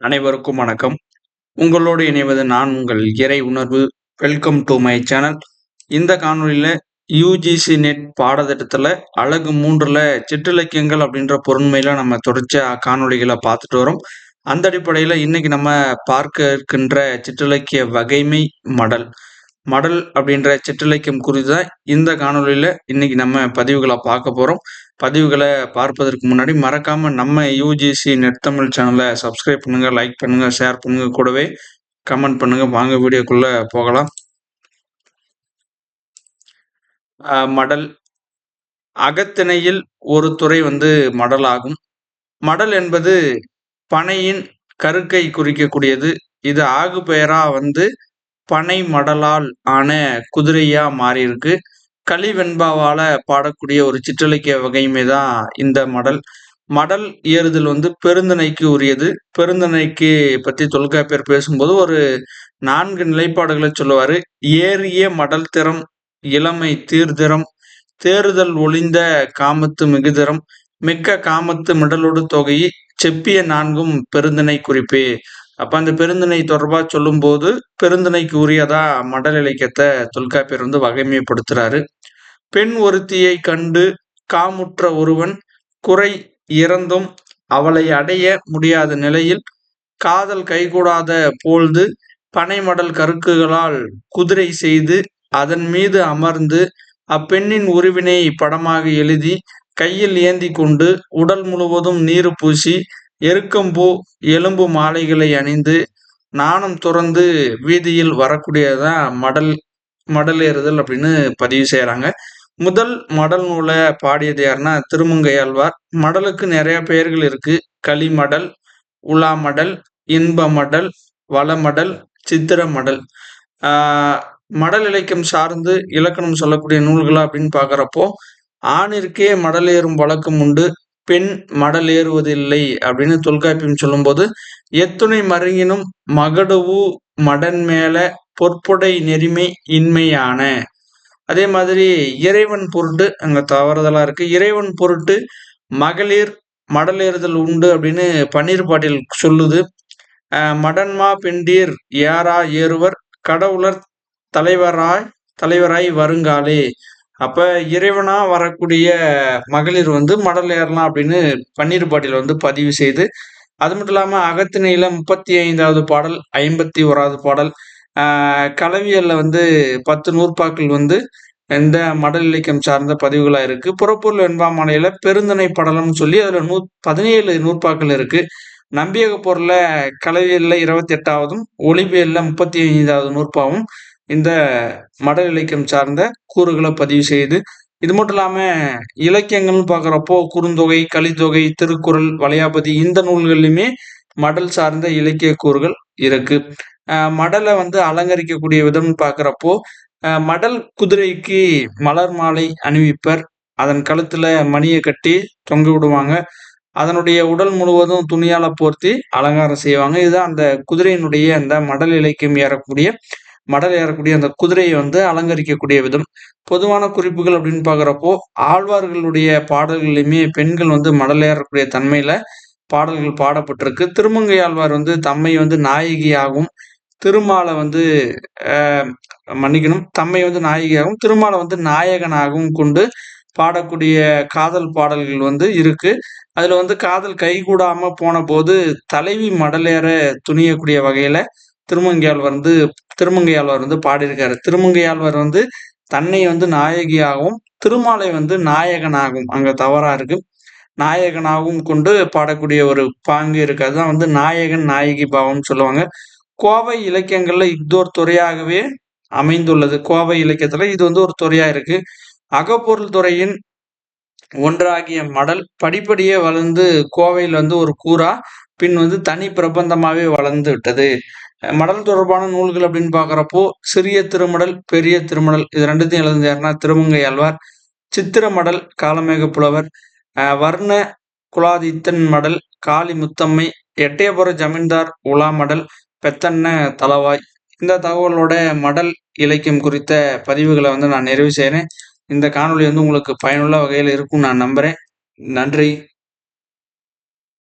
அனைவருக்கும் வணக்கம். உங்களோடு இணைவது நான் உங்கள் இறை உணர்வு. வெல்கம் டு மை சேனல் இந்த காணொலியில் யூஜிசி நெட் பாடத்திட்டத்தில் அழகு மூன்றில் சிற்றிலக்கியங்கள் அப்படின்ற பொருண்மையில் நம்ம தொடர்ச்சியாக காணொலிகளை பார்த்துட்டு வரோம். அந்த அடிப்படையில் இன்னைக்கு நம்ம பார்க்க இருக்கின்ற சிற்றிலக்கிய வகைமை மடல். மடல் அப்படின்ற சிற்றிலக்கியம் குறித்து தான் இந்த காணொலியில் இன்னைக்கு நம்ம பதிவுகளை பார்க்க போகிறோம் பதிவுகளை பார்ப்பதற்கு முன்னாடி மறக்காமல் நம்ம யூஜிசி நெட் தமிழ் சேனலை சப்ஸ்கிரைப் பண்ணுங்கள் லைக் பண்ணுங்கள் ஷேர் பண்ணுங்க கூடவே கமெண்ட் பண்ணுங்க. வாங்க வீடியோக்குள்ளே போகலாம். மடல். அகத்திணையில் ஒரு துறை வந்து மடல் ஆகும். மடல் என்பது பனையின் கருக்கை குறிக்கக்கூடியது. இது ஆகு பெயரா வந்து பனை மடலால் ஆன குதிரையா மாறியிருக்கு. களிவெண்பாவால பாடக்கூடிய ஒரு சிற்றலைக்கிய வகையுமே தான் இந்த மடல். மடல் ஏறுதல் வந்து பெருந்தனைக்கு உரியது. பெருந்தனைக்கு பற்றி தொல்காப்பியர் பேசும்போது ஒரு நான்கு நிலைப்பாடுகளை சொல்லுவாரு. ஏறிய மடல் திறம் இளமை தீர்திறம் தேறுதல் ஒளிந்த காமத்து மிகுதிறம் மிக்க காமத்து மிடலோடு தொகை செப்பிய நான்கும் பெருந்தனை குறிப்பே. அப்ப அந்த பெருந்திணை தொடர்பா சொல்லும்போது பெருந்திணைக்கு உரியதா மடல் இலக்கியத்தை தொல்காப்பியர் வந்து வகைமைப்படுத்துறாரு. பெண் ஒருத்தியை கண்டு காமுற்ற ஒருவன் குறை இறந்தும் அவளை அடைய முடியாத நிலையில் காதல் கைகூடாத போழ்து பனைமடல் கருக்குகளால் குதிரை செய்து அதன் மீது அமர்ந்து அப்பெண்ணின் உருவினை படமாக எழுதி கையில் ஏந்தி கொண்டு உடல் முழுவதும் நீர் பூசி எருக்கம்பூ எலும்பு மாலைகளை அணிந்து நாணம் துறந்து வீதியில் வரக்கூடியதான் மடல் மடல் ஏறுதல் அப்படின்னு பதிவு செய்கிறாங்க முதல் மடல் நூலை பாடியது யாருன்னா திருமங்கையாழ்வார். மடலுக்கு நிறைய பெயர்கள் இருக்கு. களிமடல் உலா மடல் இன்ப மடல் வளமடல் சித்திர மடல் மடல் இலக்கியம் சார்ந்து இலக்கணம் சொல்லக்கூடிய நூல்களா அப்படின்னு பார்க்குறப்போ ஆணிற்கே மடல் ஏறும் வழக்கம் உண்டு. பெண் மடல் ஏறுவதில்லை அப்படின்னு தொல்காப்பியம் சொல்லும்போது எத்துணை மருங்கினும் மகடுவு மடன் மேல பொற்புடை நெறிமை இன்மையான. அதே மாதிரி இறைவன் பொருட்டு அங்க தவறுதலா இருக்கு. இறைவன் பொருட்டு மகளிர் மடல் ஏறுதல் உண்டு அப்படின்னு பன்னீர் பாட்டில் சொல்லுது. மடன்மா பெண்டீர் யாரா ஏறுவர்? கடவுளர் தலைவராய் தலைவராய் வருங்காலே. அப்ப இறைவனா வரக்கூடிய மகளிர் வந்து மடல் ஏறலாம் அப்படின்னு பன்னீர் பாட்டில் வந்து பதிவு செய்து அது மட்டும் இல்லாம அகத்திணையில முப்பத்தி ஐந்தாவது பாடல் ஐம்பத்தி ஓராவது பாடல் கலவியல்ல வந்து பத்து நூற்பாக்கள் வந்து இந்த மடல் இலக்கியம் சார்ந்த பதிவுகளா இருக்கு. புறப்பொருள் வெண்பாமலையில பெருந்தனை படலம்னு சொல்லி அதுல நூ பதினேழு நூற்பாக்கள் இருக்கு. நம்பியக பொருள கலவியல்ல இருபத்தி எட்டாவதும் ஒளிபியல்ல முப்பத்தி ஐந்தாவது நூற்பாவும் இந்த மடல் இலக்கியம் சார்ந்த கூறுகளை பதிவு செய்யுது இது மட்டும் இல்லாமல் இலக்கியங்கள்னு பார்க்குறப்போ குறுந்தொகை கலித்தொகை திருக்குறள் வளையாபதி இந்த நூல்கள்லையுமே மடல் சார்ந்த இலக்கிய கூறுகள் இருக்கு. மடலை வந்து அலங்கரிக்கக்கூடிய விதம்னு பார்க்குறப்போ மடல் குதிரைக்கு மலர் மாலை அணிவிப்பர். அதன் கழுத்துல மணியை கட்டி தொங்க விடுவாங்க. அதனுடைய உடல் முழுவதும் துணியால போர்த்தி அலங்காரம் செய்வாங்க. இதுதான் அந்த குதிரையினுடைய அந்த மடல் இலக்கியம் ஏறக்கூடிய மடல் ஏறக்கூடிய அந்த குதிரையை வந்து அலங்கரிக்கக்கூடிய விதம். பொதுவான குறிப்புகள் அப்படின்னு பார்க்குறப்போ ஆழ்வார்களுடைய பாடல்கள்லையுமே பெண்கள் வந்து மடல் ஏறக்கூடிய தன்மையில பாடல்கள் பாடப்பட்டிருக்கு. திருமங்கை ஆழ்வார் வந்து தம்மை வந்து நாயகியாகவும் திருமாலை வந்து மன்னிக்கணும் தம்மை வந்து நாயகியாகவும் திருமாலை வந்து நாயகனாகவும் கொண்டு பாடக்கூடிய காதல் பாடல்கள் வந்து இருக்கு. அதுல வந்து காதல் கைகூடாம போன போது தலைவி மடலேற துணியக்கூடிய வகையில திருமங்கையால் வந்து திருமங்கையாழ்வார் வந்து பாடியிருக்காரு. திருமங்கையாழ்வார் வந்து தன்னை வந்து நாயகியாகவும் திருமாலை வந்து நாயகனாகவும் அங்க தவறா இருக்கு. நாயகனாகவும் கொண்டு பாடக்கூடிய ஒரு பாங்கு இருக்கு. அதுதான் வந்து நாயகன் நாயகி பாவம்னு சொல்லுவாங்க. கோவை இலக்கியங்கள்ல இதோர் துறையாகவே அமைந்துள்ளது. கோவை இலக்கியத்துல இது வந்து ஒரு துறையா இருக்கு. அகப்பொருள் துறையின் ஒன்றாகிய மடல் படிப்படியே வளர்ந்து கோவையில் வந்து ஒரு கூறா பின் வந்து தனி பிரபந்தமாகவே வளர்ந்து விட்டது. மடல் தொடர்பான நூல்கள் அப்படின்னு பார்க்குறப்போ சிறிய திருமடல் பெரிய திருமடல் இது ரெண்டுத்தையும் எழுந்து யாருன்னா திருமங்கை ஆழ்வார் சித்திர மடல் காலமேக புலவர் வர்ண குலாதித்தன் மடல் காளி முத்தம்மை எட்டயபுர ஜமீன்தார் உலா மடல் பெத்தன்ன தலவாய். இந்த தகவலோட மடல் இலக்கியம் குறித்த பதிவுகளை வந்து நான் நிறைவு செய்கிறேன் இந்த காணொலி வந்து உங்களுக்கு பயனுள்ள வகையில் இருக்கும்னு நான் நம்புகிறேன் நன்றி.